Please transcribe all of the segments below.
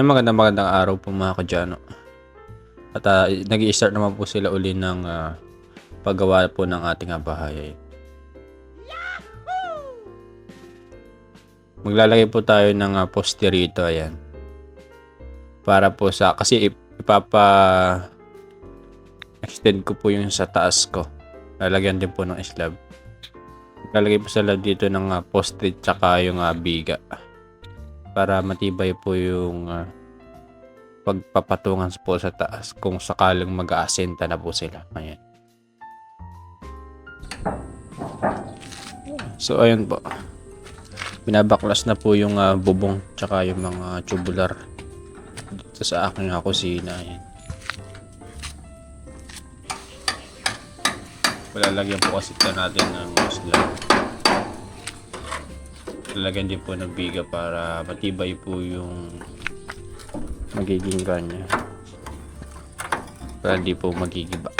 Ay magandang magandang araw po mga kadyano. At uh, nag start naman po sila uli ng ah, paggawa po ng ating ah, bahay. Maglalagay po tayo ng uh, poste rito, ayan. Para po sa, kasi ip- ipapa extend ko po yung sa taas ko. Lalagyan din po ng slab. Lalagay po sa lab dito ng uh, poste tsaka yung ah, biga para matibay po yung ah, pagpapatungan po sa taas kung sakaling mag-aasenta na po sila. Ayan. So, ayun po. Binabaklas na po yung ah, bubong tsaka yung mga tubular dito sa aking kusina. Ayan. Palalagyan po kasi ito natin ng slab. Lalagyan din po ng biga para matibay po yung magiging kanya. Para hindi po magigiba.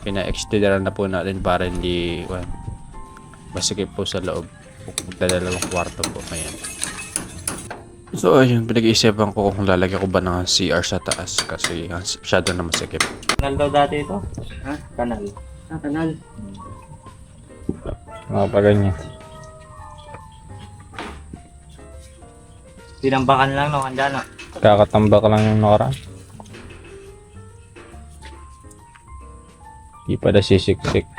Pina-extender na po natin para hindi well, masikip po sa loob. Magdadalawang kwarto po. Ayan. So ayun, pinag-iisipan ko kung lalagyan ko ba ng CR sa taas kasi masyado na masikip. Kanal daw dati ito? Ha? Kanal. Ah, kanal. Mga pa ganyan. Tinambakan lang no, kanda no. Kakatambak lang yung nakaraan. Di pa na sisiksik.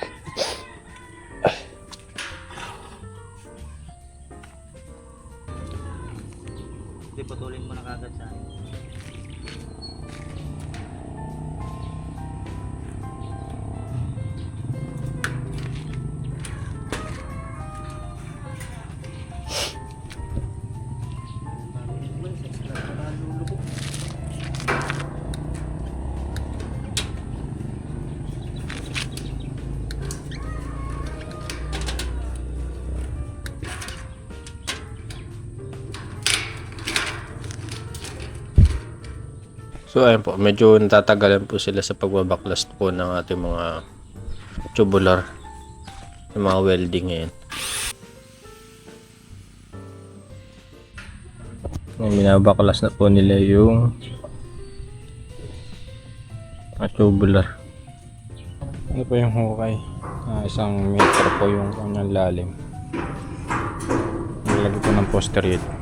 So ayun po, medyo natatagalan po sila sa pagbabaklas po ng ating mga tubular. Yung mga welding ngayon. Ngayon, binabaklas na po nila yung mga tubular. Ano po yung hukay? Ah, isang metro po yung kanyang lalim. Nilagay po ng poster yun.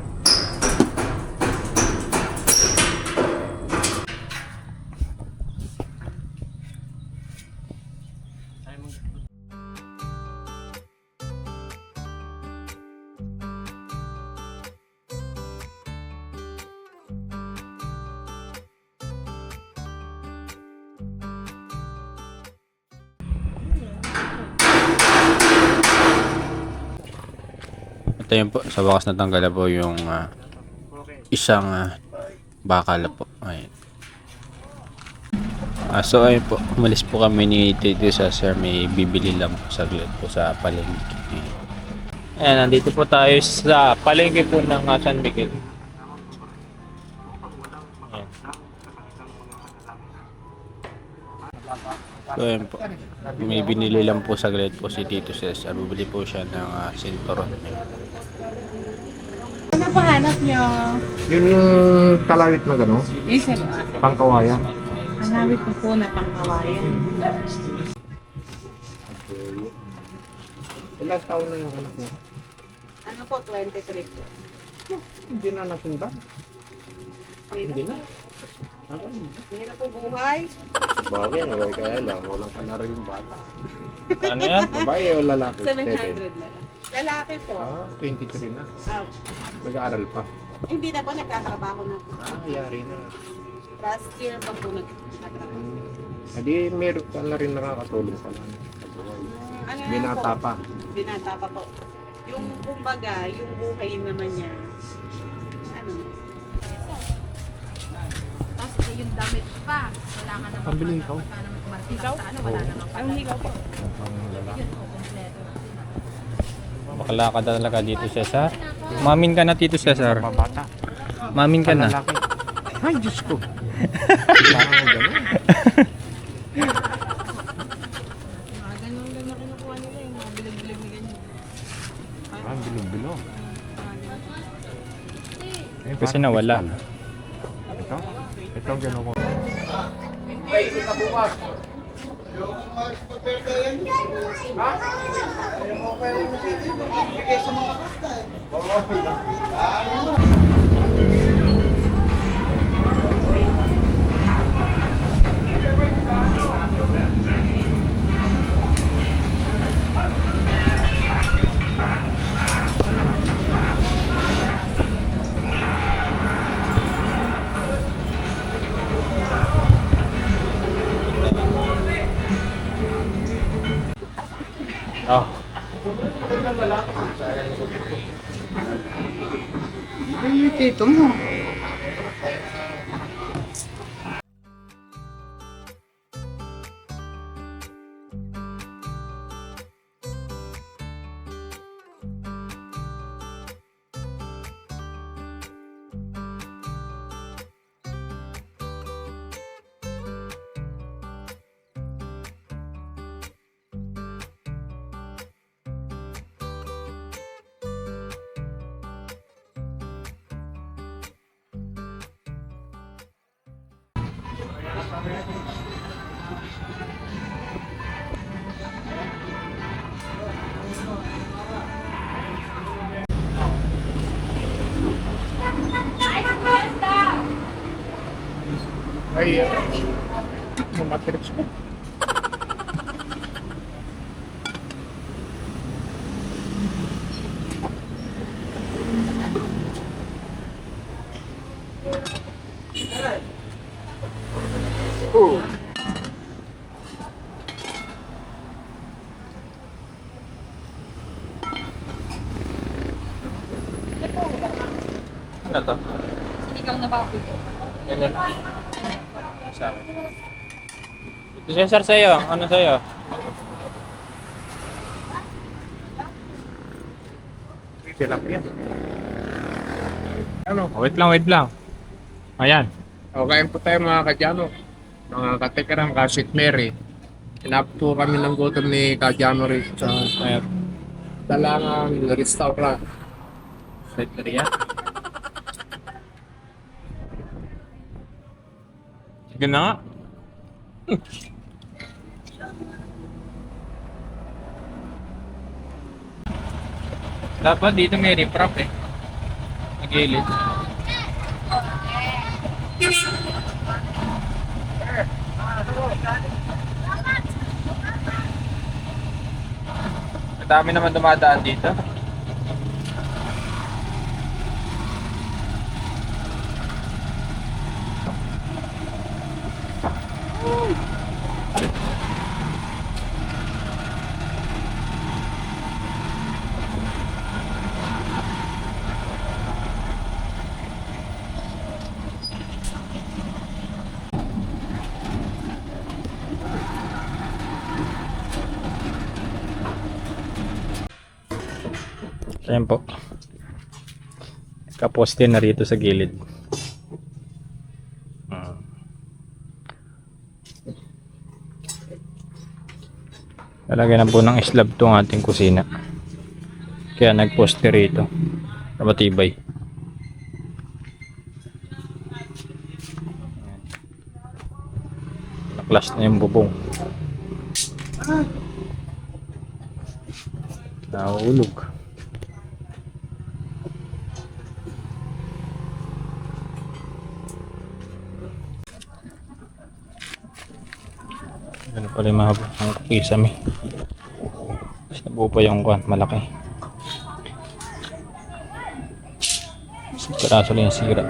Ito yun po, sa wakas natanggal na po yung ah, isang ah, bakal po. Ayun. Ah, so ayun po, umalis po kami ni Tito sa sir, may bibili lang po saglit po sa palengke. Ayun. Ayan, nandito po tayo sa palengke po ng ah, San Miguel. Ayan. So ayun po, may binili lang po saglit po si Tito Cesar. Bibili po siya ng uh, sinturon. Ayun. Ano po hanap nyo? Yung talawit na gano'n, Isa pangkawayan. Hanapit ko po na pangkawayan. Ilang taon na yung anak mo? Ano po, 23 po. Hindi na nasundan. Hindi na. Hindi na po buhay. Bagay, okay kaya lang. Walang ka na rin yung bata. Ano yan? Babae o lalaki? 700 na lang. Lalaki po. Ah, 23 na. Ah, Nag-aaral pa. hindi na po, nagkatrabaho na po. Ah, yari na. Last year pa po nagkatrabaho. Hindi, meron ka na rin nakakatulong pa lang. Ano na Binata po? pa. Binata pa po. Yung kumbaga, yung buhay naman niya. Ano? Tapos eh, yung damit pa, wala ka naman. Pambili ikaw? Ikaw? Sa ano, wala naman. Ang higaw po. Pang lalaki. Yun, oh, kompleto. Bakla ka talaga dito, Cesar. Mamin ka na, Tito Cesar. Pabata. Mamin ka na. Lalaki. Ay, Diyos ko. Parang gano'n. Mga ganun lang na kinukuha nila, yung mga bilag-bilag na ganyan. Ah, bilog-bilog. Ganun. Kasi nawala. Ito? Ito ang gano'n ko. Oh. Ay, uh, yung matrix ko. Ano to? Ikaw na ba ako? Ganyan. Sa akin. Sir, sa'yo. Ano sa'yo? Tilapia. Ano? Oh, wait lang, wait lang. Ayan. O, kain po tayo mga kadyano. Mga katekaram, kasit Mary. Inapto kami ng gutom ni Kadyano rin sa Ayan. Dalangang Restaurant. Criteria. Sige na nga. Dapat dito may riprap eh. Nagilid. Madami naman dumadaan dito. Ayan po. Kaposte na rito sa gilid. Ah. Lalagyan na po ng slab tong ating kusina. Kaya nagposte rito. Matibay. Naklas na yung bubong. Nahulog. Ano pala yung mahaba ang kisame. Mas nabuo pa yung kwan, malaki. Isang piraso lang yung sira.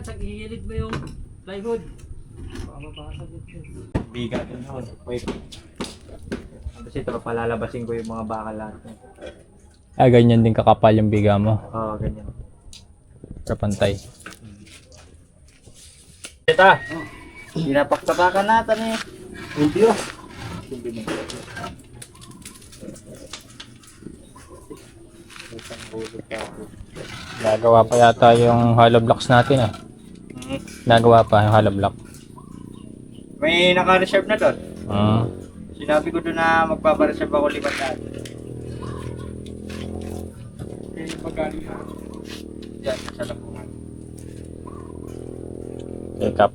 Kwan, sa gilid mo yung plywood. Baka mabasag ito. Bigat yun yun. Wait. Tapos ito, palalabasin ko yung mga bakal lahat. Ah, ganyan din kakapal yung biga mo. Oo, ganyan. Para pantay. Kita! Pinapaktapakan natin eh. Hindi oh. Nagawa pa yata yung hollow blocks natin ah. Mm. Nagawa pa yung hollow block. May naka-reserve na doon. Mm. Sinabi ko doon na magpapareserve ako lipat na. Okay, magkano na? Diyan, sa lapungan. Okay, Kap.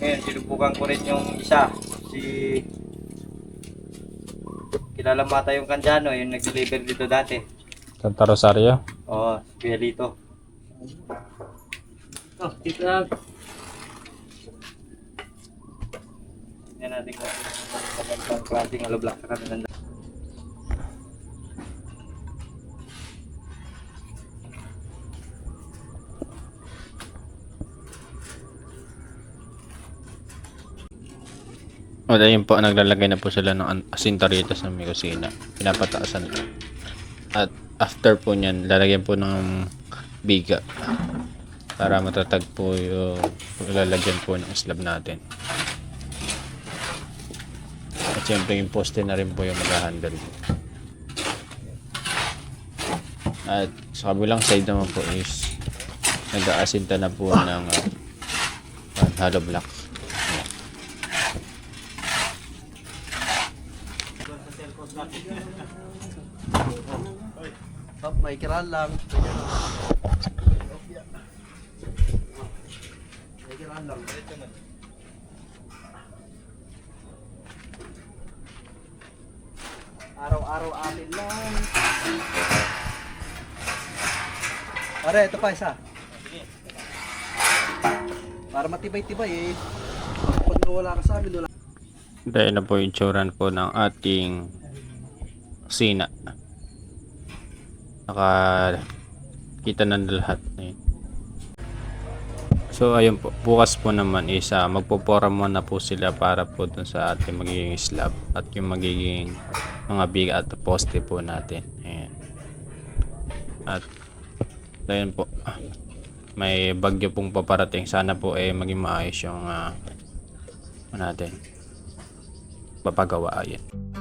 Ngayon, sinubukan ko rin yung isa. Si... Kilala mata yung Kanjano, yung nag-deliver dito dati. Santa Rosario. Oo, si Pialito. Oh, dito na. Tingnan natin kung magandang klaseng block sa kanila. O ayun po, naglalagay na po sila ng asinta rito sa may kusina. Pinapataasan. At after po niyan, lalagyan po ng biga. Para matatag po yung lalagyan po ng slab natin. At syempre yung poste na rin po yung mag-handle. At sa kabilang side naman po is nag-aasinta na po ng uh, hollow block. Top, may kiran lang. May kiran lang. Araw-araw amin lang. Pare, ito pa isa. Para matibay-tibay eh. Pag nawala ka sa amin, wala. Dahil na po yung tsuran po ng ating sina. Naka kita na lahat. Ayun. So ayun po, bukas po naman is uh, magpopora muna po sila para po dun sa ating magiging slab at yung magiging mga big at poste po natin. Ayan. At ayun po, may bagyo pong paparating. Sana po eh maging maayos yung uh, natin papagawa. Ayan.